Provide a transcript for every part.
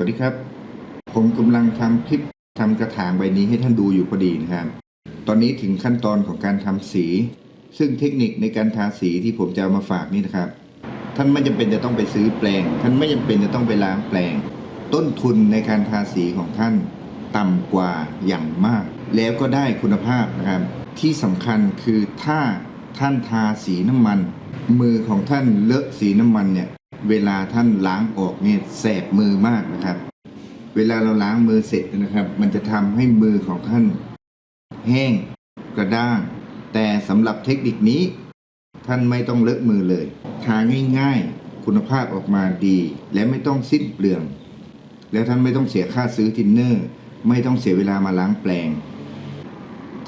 สวัสดีครับ ผมกำลังทำคลิปทำกระถางใบนี้ให้ท่านดูอยู่พอดีนะครับ ตอนนี้ถึงขั้นตอนของการทำสี ซึ่งเทคนิคในการทาสีที่ผมจะามาฝากนี่นะครับ ท่านไม่จำเป็นจะต้องไปซื้อแปลง ท่านไม่จำเป็นจะต้องไปล้างแปลง ต้นทุนในการทาสีของท่านต่ำกว่าอย่างมาก แล้วก็ได้คุณภาพนะครับ ที่สำคัญคือถ้าท่านทาสีน้ำมัน มือของท่านเลอะสีน้ำมันเนี่ย เวลาท่านล้างออกเนี่ยแสบมือมากนะครับ เวลาเราล้างมือเสร็จนะครับ มันจะทำให้มือของท่าน แห้งกระด้าง แต่สำหรับเทคนิคนี้ ท่านไม่ต้องเลอะมือเลยทาง่ายๆ คุณภาพออกมาดี และไม่ต้องสิ้นเปลือง แล้วท่านไม่ต้องเสียค่าซื้อทินเนอร์ ไม่ต้องเสียเวลามาล้างแปลง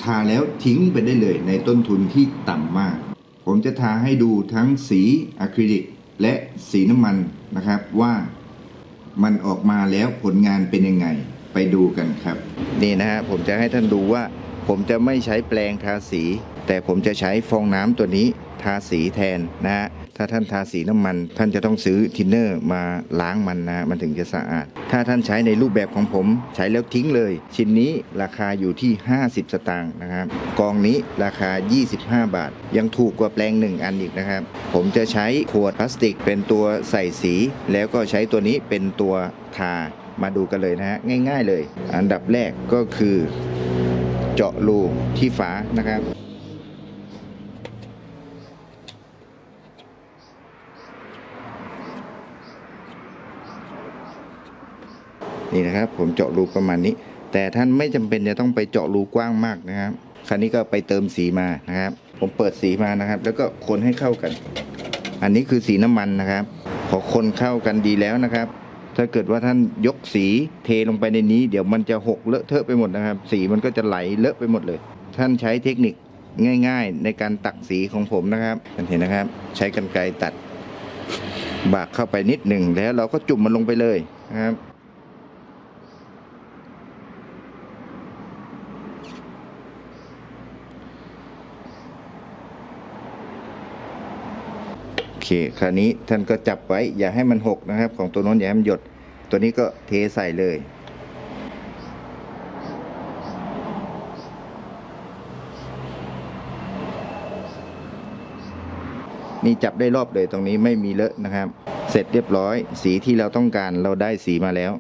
ทาแล้วทิ้งไปได้เลยในต้นทุนที่ต่ำมาก ผมจะทาให้ดูทั้งสีอะคริลิก และสีน้ำมันนะครับว่ามันออกมาแล้วผลงานเป็นยังไงไปดูกันครับ นี่นะฮะผมจะให้ท่านดูว่า ผมจะไม่ใช้แปลงทาสีแต่ผมจะใช้ฟองน้ำตัวนี้ทาสีแทนนะฮะถ้าท่านทาสีน้ำมัน ท่านจะต้องซื้อทินเนอร์มาล้างมันนะมันถึงจะสะอาด ถ้าท่านใช้ในรูปแบบของผมใช้แล้วทิ้งเลย ชิ้นนี้ราคาอยู่ที่ 50 สตางค์นะครับกองนี้ราคา 25 บาท ยังถูกกว่าแปลงหนึ่งอันอีกนะครับ ผมจะใช้ขวดพลาสติก เป็นตัวใส่สี แล้วก็ใช้ตัวนี้เป็นตัวทามาดูกันเลยนะฮะง่าย ๆ เลย อันดับแรกก็คือ เจาะรูที่ฝานะครับ นี่นะครับ ผมเจาะรูประมาณนี้ แต่ท่านไม่จำเป็นจะต้องไปเจาะรูกว้างมากนะครับคราวนี้ก็ไปเติมสีมานะครับ ผมเปิดสีมานะครับ แล้วก็คนให้เข้ากัน อันนี้คือสีน้ำมันนะครับพอคนเข้ากันดีแล้วนะครับ ถ้าเกิดว่าท่านยกสีเทลงไปในนี้ เดี๋ยวมันจะหกเลอะเทอะไปหมดนะครับ สีมันก็จะไหลเลอะไปหมดเลย ท่านใช้เทคนิคง่าย ๆ ในการตักสีของผมนะครับท่านเห็นนะครับ ใช้กรรไกรตัดบากเข้าไปนิดหนึ่งแล้วเราก็จุ่มมันลงไปเลยนะครับ เคคราวนี้ท่านก็จับไว้อย่าให้มันหกนะครับ ของตัวน้นอย่าให้มันหยด ตัวนี้ก็เทใส่เลย นี่จับได้รอบเลยตรงนี้ไม่มีเลอะนะครับ เสร็จเรียบร้อย สีที่เราต้องการเราได้สีมาแล้ว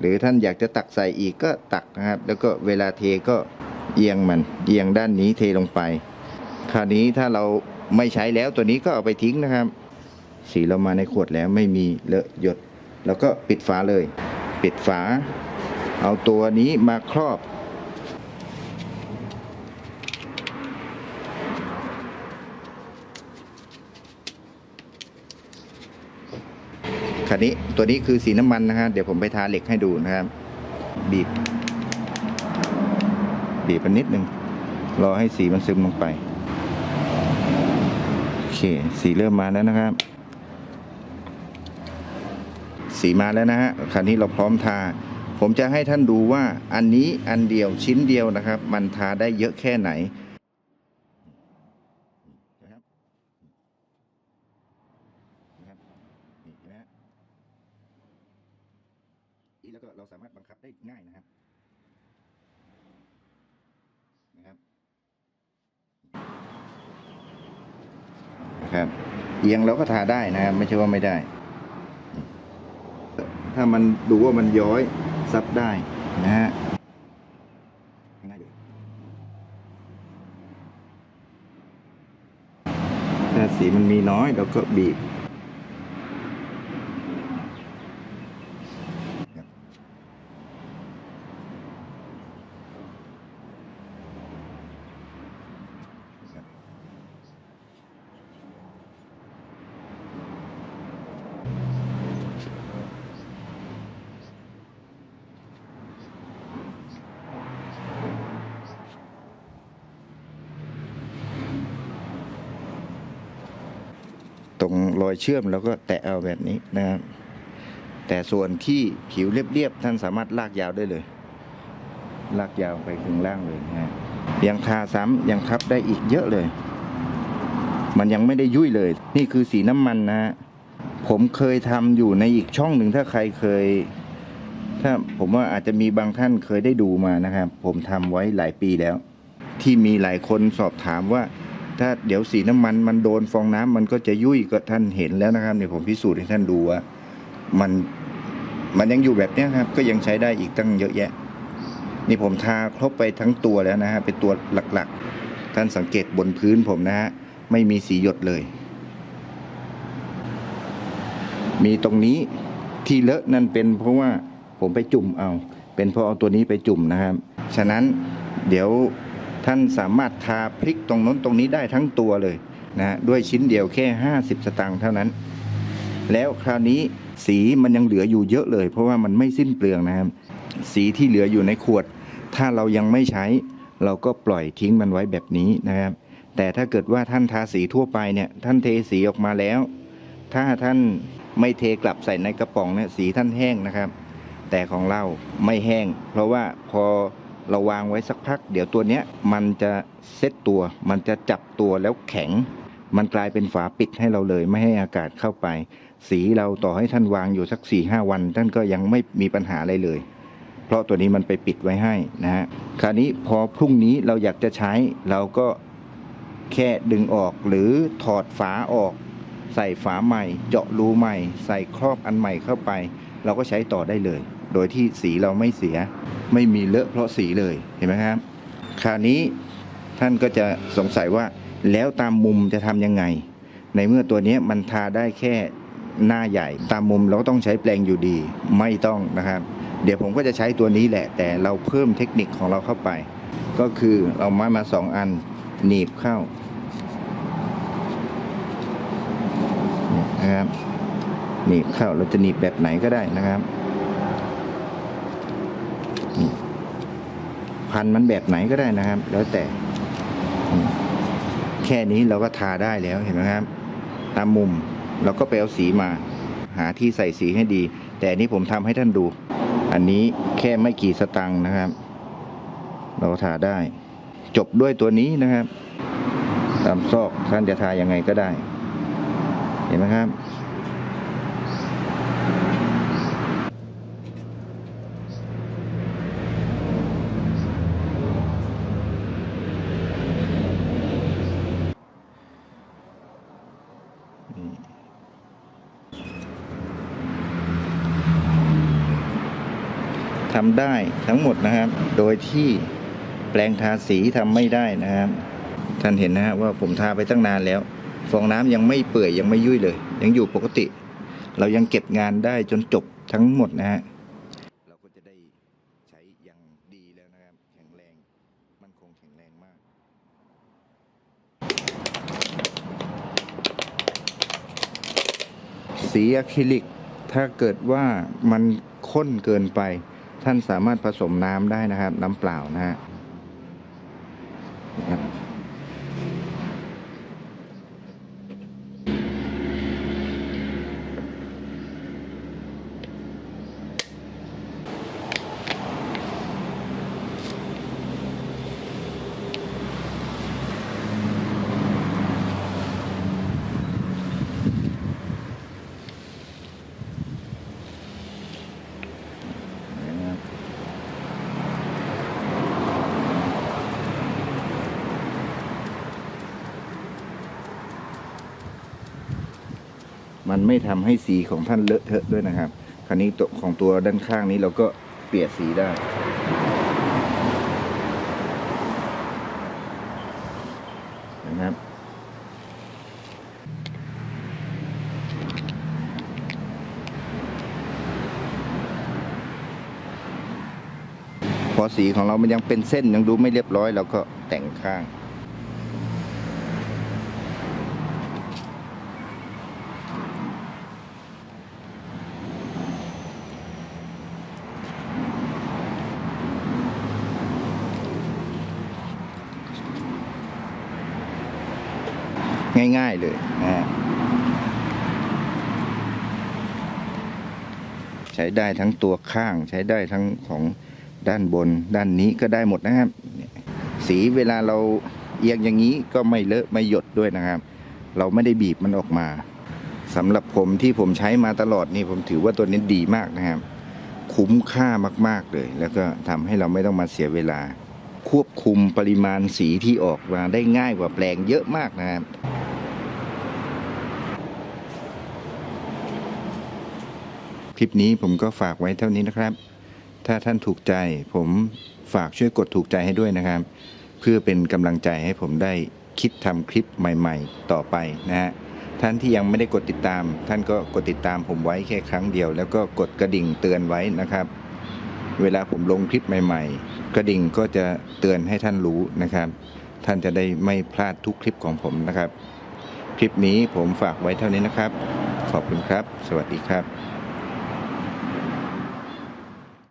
หรือท่านอยากจะตักใส่อีกก็ตักนะครับ แล้วก็เวลาเทก็เอียงมันเอียงด้านนี้เทลงไป คราวนี้ถ้าเรา ไม่ใช้แล้วตัวนี้ก็เอาไปทิ้งนะครับ สีเรามาในขวดแล้วไม่มีเลอะหยด แล้วก็ปิดฝาเลย ปิดฝา เอาตัวนี้มาครอบคราวนี้ตัวนี้คือสีน้ำมันนะฮะเดี๋ยวผมไปทาเหล็กให้ดูนะครับ บีบ บีบมันนิดนึงรอให้สีมันซึมลงไป เค สีเริ่มมาแล้วนะครับ สีมาแล้วนะฮะคราวนี้เราพร้อมทา ผมจะให้ท่านดูว่าอันนี้อันเดียวชิ้นเดียวนะครับ มันทาได้เยอะแค่ไหนแล้วก็เราสามารถบังคับได้ง่ายนะครับ นะครับเอียงเราก็ทาได้นะครับไม่ใช่ว่าไม่ได้ ถ้ามันดูว่ามันย้อยซับได้นะฮะถ้าสีมันมีน้อยเราก็บีบ รงรอยเชื่อมแล้วก็แตะเอาแบบนี้นะครับ แต่ส่วนที่ผิวเรียบๆท่านสามารถลากยาวได้เลย ลากยาวไปถึงล่างเลยนะยังทาซ้ำยังทับได้อีกเยอะเลย มันยังไม่ได้ยุ่ยเลย นี่คือสีน้ำมันนะฮะผมเคยทำอยู่ในอีกช่องหนึ่งถ้าใครเคย ถ้าผมว่าอาจจะมีบางท่านเคยได้ดูมานะครับ ผมทำไว้หลายปีแล้ว ที่มีหลายคนสอบถามว่า ถ้าเดี๋ยวสีน้ำมันมันโดนฟองน้ำมันก็จะยุ่ยก็ท่านเห็นแล้วนะครับเนี่ยผมพิสูจน์ให้ท่านดูว่ามันมันยังอยู่แบบเนี้ยครับ ก็ยังใช้ได้อีกตั้งเยอะแยะ นี่ผมทาครบไปทั้งตัวแล้วนะฮะเป็นตัวหลักๆ ท่านสังเกตบนพื้นผมนะฮะไม่มีสีหยดเลย มีตรงนี้ที่เลอะนั่นเป็นเพราะว่าผมไปจุ่มเอา เป็นเพราะเอาตัวนี้ไปจุ่มนะครับ ฉะนั้นเดี๋ยว ท่านสามารถทาพริกตรงน้นตรงนี้ได้ทั้งตัวเลยนะฮะด้วยชิ้นเดียวแค่ 50 สตางค์เท่านั้น แล้วคราวนี้สีมันยังเหลืออยู่เยอะเลย เพราะว่ามันไม่สิ้นเปลืองนะครับ สีที่เหลืออยู่ในขวด ถ้าเรายังไม่ใช้ เราก็ปล่อยทิ้งมันไว้แบบนี้นะครับ แต่ถ้าเกิดว่าท่านทาสีทั่วไปเนี่ยท่านเทสีออกมาแล้ว ถ้าท่านไม่เทกลับใส่ในกระป๋องเนี่ยสีท่านแห้งนะครับ แต่ของเราไม่แห้ง เพราะว่าพอ เราวางไว้สักพัก เดี๋ยวตัวเนี้ยมันจะเซ็ตตัว มันจะจับตัวแล้วแข็ง มันกลายเป็นฝาปิดให้เราเลยไม่ให้อากาศเข้าไป สีเราต่อให้ท่านวางอยู่สัก4ี่ห้าวัน ท่านก็ยังไม่มีปัญหาอะไรเลย เพราะตัวนี้มันไปปิดไว้ให้นะฮะคราวนี้พอพรุ่งนี้เราอยากจะใช้เราก็แค่ดึงออกหรือถอดฝาออก ใส่ฝาใหม่ เจาะรูใหม่ ใส่ครอบอันใหม่เข้าไป เราก็ใช้ต่อได้เลย โดยที่สีเราไม่เสีย ไม่มีเลอะเพราะสีเลยเห็นไหมครับ คราวนี้ท่านก็จะสงสัยว่าแล้วตามมุมจะทำยังไง ในเมื่อตัวนี้มันทาได้แค่หน้าใหญ่ ตามมุมเราก็ต้องใช้แปลงอยู่ดีไม่ต้องนะครับ เดี๋ยวผมก็จะใช้ตัวนี้แหละ แต่เราเพิ่มเทคนิคของเราเข้าไป ก็คือเอาไม้มาสองอันหนีบเข้านะครับหนีบเข้าเราจะหนีบแบบไหนก็ได้นะครับ พันมันแบบไหนก็ได้นะครับ แล้วแต่ แค่นี้เราก็ทาได้แล้วเห็นไหมครับ ตามมุมเราก็ไปเอาสีมา หาที่ใส่สีให้ดี แต่อันนี้ผมทำให้ท่านดู อันนี้แค่ไม่กี่สตังค์นะครับ เราทาได้ จบด้วยตัวนี้นะครับ ตามซอกท่านจะทายังไงก็ได้ เห็นไหมครับ ทำได้ทั้งหมดนะครับ โดยที่แปลงทาสีทำไม่ได้นะครับ ท่านเห็นนะฮะว่าผมทาไปตั้งนานแล้ว ฟองน้ำยังไม่เปื่อยยังไม่ยุ่ยเลย ยังอยู่ปกติ เรายังเก็บงานได้จนจบทั้งหมดนะฮะเราก็จะได้ใช้อย่างดีแล้วนะครับแข็งแรงมันคงแข็งแรงมากสีอะคริลิกถ้าเกิดว่ามันข้นเกินไป ท่านสามารถผสมน้ำได้นะครับ น้ำเปล่านะฮะ มันไม่ทำให้สีของท่านเลอะเทอะด้วยนะครับ คราวนี้ตัวของตัวด้านข้างนี้เราก็เปลี่ยนสีได้ นะครับพอสีของเรามันยังเป็นเส้นยังดูไม่เรียบร้อยเราก็แต่งข้าง ง่ายๆเลยนะใช้ได้ทั้งตัวข้างใช้ได้ทั้งของด้านบนด้านนี้ก็ได้หมดนะครับ สีเวลาเราเอียงอย่างนี้ก็ไม่เลอะไม่หยดด้วยนะครับ เราไม่ได้บีบมันออกมาสำหรับผมที่ผมใช้มาตลอดนี่ผมถือว่าตัวนี้ดีมากนะครับ คุ้มค่ามาก ๆเลย แล้วก็ทำให้เราไม่ต้องมาเสียเวลา ควบคุมปริมาณสีที่ออกมาได้ง่ายกว่าแปลงเยอะมากนะครับ คลิปนี้ผมก็ฝากไว้เท่านี้นะครับ ถ้าท่านถูกใจ ผมฝากช่วยกดถูกใจให้ด้วยนะครับ เพื่อเป็นกำลังใจให้ผมได้คิดทำคลิปใหม่ ๆ ต่อไปนะฮะท่านที่ยังไม่ได้กดติดตาม ท่านก็กดติดตามผมไว้แค่ครั้งเดียว แล้วก็กดกระดิ่งเตือนไว้นะครับ เวลาผมลงคลิปใหม่ ๆ กระดิ่งก็จะเตือนให้ท่านรู้นะครับ ท่านจะได้ไม่พลาดทุกคลิปของผมนะครับ คลิปนี้ผมฝากไว้เท่านี้นะครับ ขอบคุณครับ สวัสดีครับ